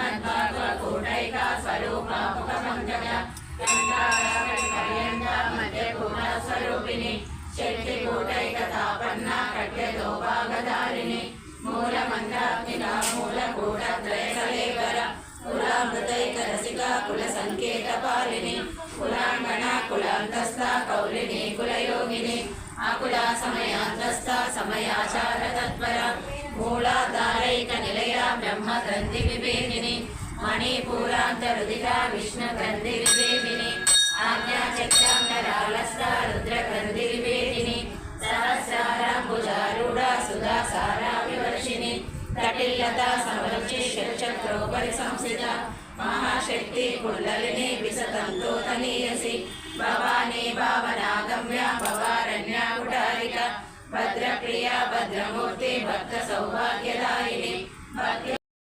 శ్రీమద్భాగవకూటైక స్వరూపాముఖ పంకజ స్వరూపిణి శక్తి కూటైక తాపన్న కట్యతో భాగధారిణి మూల మూల కులామృతైక రసిక కుల సంకేత పాలిని కులాంగణ కులాంతస్థ కౌలిని కులయోగిని అకుల సమయాంతస్థ సమయాచార తత్పర మూలాధారైక బ్రహ్మ గ్రంథి వివేదిని మణిపూరాంతరుదిత విష్ణు గ్రంథి వివేదిని ఆజ్ఞా చక్రాంతరాలస్థ రుద్ర గ్రంథి వివేదిని సహస్రారాంబుజారూఢ సుధా సారా వివర్షిణి కటిల్లత సంరక్షిష్య చక్రోపరి సంస్థిత మహాశక్తి కుళ్ళలిని విసతంతో తనీయసి భవానీ భావనాగమ్య భవారణ్య కుటారిక భద్రప్రియ భద్రమూర్తి భక్త సౌభాగ్య